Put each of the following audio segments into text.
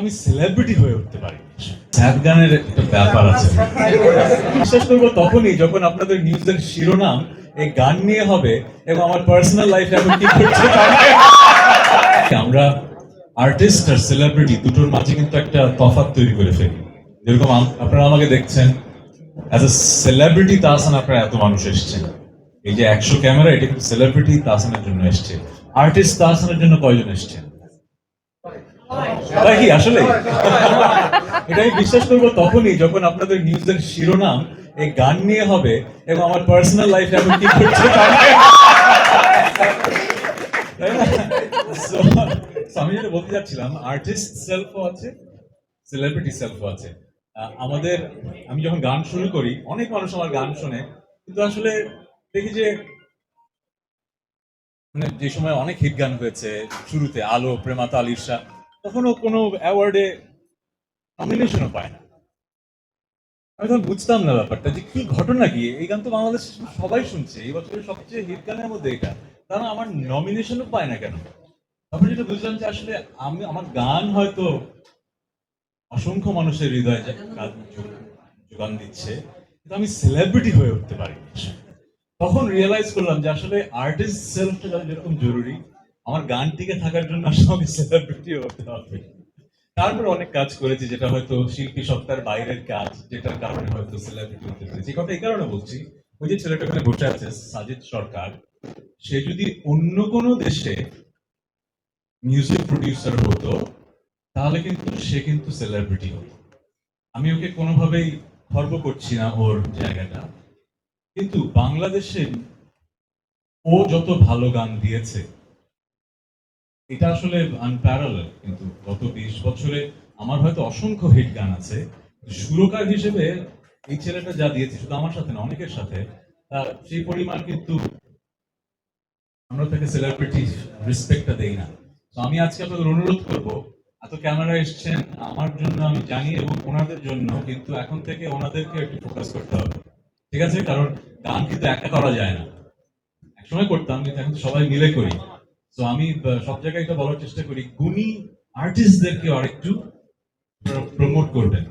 আমি সেলিব্রিটি হয়ে উঠতে পারি স্যাড গানের একটা ব্যাপার আছে। বিশ্বাস করব তখনই যখন আপনাদের নিউজের শিরোনাম এই গান নিয়ে হবে এবং আমার পার্সোনাল লাইফ এখন কি করছে আমরা আর্টিস্ট আর সেলিব্রিটি দুটোর মাঝে কিন্তু একটা তফাৎ তৈরি করে ফেলি। যেরকম আপনারা আমাকে দেখছেন অ্যাজ এ সেলিব্রিটি তাহসান আপনারা এত মানুষ এসছেন। এই যে একশো ক্যামেরা, এটা কিন্তু সেলিব্রিটি তাহসানের জন্য এসছে। আর্টিস্ট তাহসানের জন্য কয়জন এসছেন? তাই আসলে? এটা আমি বিশ্বাস করব তখনই যখন আপনাদের নিউজের শিরোনাম এই গান নিয়ে হবে এবং আমার পার্সোনাল কি আমি যেটা বলতে চাচ্ছিলাম আর্টিস্ট সেলফও আছে সেলিব্রিটি সেলফও আছে। আমাদের, আমি যখন গান শুরু করি, অনেক মানুষ আমার গান শোনে, কিন্তু আসলে দেখি যে মানে যে সময় অনেক হিট গান হয়েছে, শুরুতে আলো, প্রেমাতা আলিশা তখনও কোনো অ্যাওয়ার্ডে নমিনেশনও পায় না। আমি তখন বুঝতাম না ব্যাপারটা যে কি ঘটনা কি? এই গান তো বাংলাদেশ সবাই শুনছে। এই বছরের সবচেয়ে হিট গানের মধ্যে এটা। কারণ আমার নমিনেশনও পায় না কেন? তারপর যেটা বুঝলাম যে আসলে আমি, আমার গান হয়তো অসংখ্য মানুষের হৃদয়ে যোগান দিচ্ছে, কিন্তু আমি সেলিব্রিটি হয়ে উঠতে পারি তখন রিয়েলাইজ করলাম যে আসলে আর্টিস্ট সেলফটা যেরকম জরুরি আমার গান টিকে থাকার জন্য আসলে আমাকে সেলিব্রিটি হতে হবে। তারপর অনেক কাজ করেছি, যেটা হয়তো শিল্পী সত্তার বাইরের কাজ, যেটার কারণে হয়তো সেলিব্রিটি হতে পেরেছি। কথা এই কারণে বলছি, ওই যে ছেলেটা ওখানে বসে আছে, সাজিদ সরকার, সে যদি অন্য কোনো দেশে মিউজিক প্রডিউসার হতো, তাহলে কিন্তু সে কিন্তু সেলিব্রিটি হতো। আমি ওকে কোনোভাবেই খর্ব করছি না ওর জায়গাটা। কিন্তু বাংলাদেশে ও যত ভালো গান দিয়েছে এটা আসলে আনপ্যারাল কিন্তু গত বিশ বছরে আমার হয়তো অসংখ্য হিট গান আছে। সুরকার হিসেবে এই ছেলেটা যা দিয়েছে, শুধু আমার সাথে না, অনেকের সাথে, তার সেই পরিমাণ কিন্তু আমরা তাকে সেলিব্রিটি রেসপেক্টটা দেই না। তো আমি আজকে আপনাদের অনুরোধ করব, এত ক্যামেরা এসছেন, আমার জন্য আমি জানি এবং ওনাদের জন্য, কিন্তু এখন থেকে ওনাদেরকে একটু ফোকাস করতে হবে। ঠিক আছে? কারণ গান কিন্তু একা করা যায় না। একসময় করতাম, কিন্তু এখন সবাই মিলে করি। তো আমি সব জায়গায় এটা বলার চেষ্টা করি, গুণী আর্টিস্টদেরকে আরেকটু প্রমোট করবেন।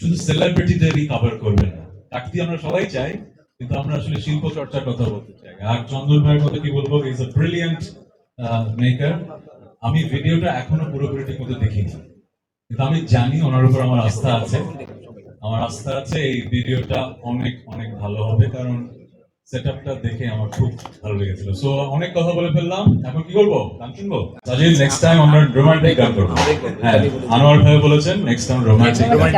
শুধু সেলিব্রিটিদেরই কভার করবেন না। চাকরি আমরা সবাই চাই, কিন্তু আমরা আসলে শিল্প চর্চার কথা বলতে চাই। আর চন্দন ভাইয়ের কথা কি বলব? ইজ আ ব্রিলিয়ান্ট মেকার আমি ভিডিওটা এখনও পুরোপুরি ঠিক মতো দেখিনি। কিন্তু আমি জানি ওনার উপর আমার আস্থা আছে। আমার আস্থা আছে এই ভিডিওটা অনেক অনেক ভালো হবে, কারণ সেটআপটা দেখে আমার খুব ভালো লেগেছিল। সো অনেক কথা বলে ফেললাম। এখন কি করব? গান শুনব? সাজিদ নেক্সট টাইম আমরা রোমান্টিক গান করব। হ্যাঁ আনোয়ার ভাই বলেছেন নেক্সট টাইম রোমান্টিক গান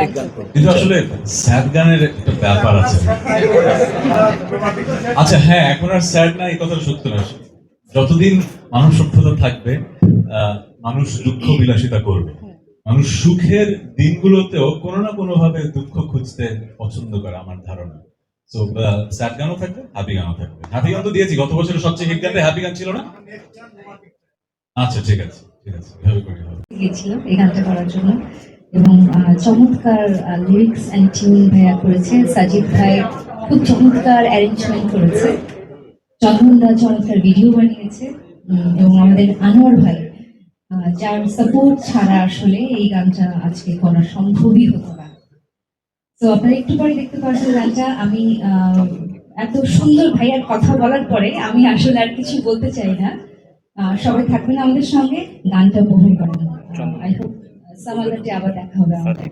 কিন্তু আসলে স্যাড গানের একটা ব্যাপার আছে। আচ্ছা হ্যাঁ এখন আর স্যাড না এই কথা সত্য না। যতদিন মানুষ সভ্যতা থাকবে আহ, মানুষ দুঃখ বিলাসিতা করবে। মানুষ সুখের দিনগুলোতেও কোনো না কোনো ভাবে দুঃখ খুঁজতে পছন্দ করে আমার ধারণা। তো স্যাড গানও থাকবে হ্যাপি গানও থাকবে। হ্যাপি গান তো দিয়েছি, গত বছরের সবচেয়ে হিট গানটা হ্যাপি গান ছিল না? আচ্ছা ঠিক আছে ঠিক আছে এই গানটা করার জন্য। এবং চমৎকার লিরিক্স অ্যান্ড টিউন ভাইয়া করেছে। সাজিদ ভাই খুব চমৎকার অ্যারেঞ্জমেন্ট করেছে। চন্দনদা চমৎকার ভিডিও বানিয়েছে। এবং আমাদের আনোয়ার ভাই যার সাপোর্ট ছাড়া আসলে এই গানটা আজকে করা সম্ভবই হতো তো আপনারা একটু পরে দেখতে পাচ্ছেন গানটা আমি আহ, এত সুন্দর ভাইয়ার কথা বলার পরে আমি আসলে আর কিছু বলতে চাই না। সবাই থাকবেন আমাদের সঙ্গে গানটা উপভোগ করেন আই হোপ সামালদারটি আবার দেখা হবে আমাদের।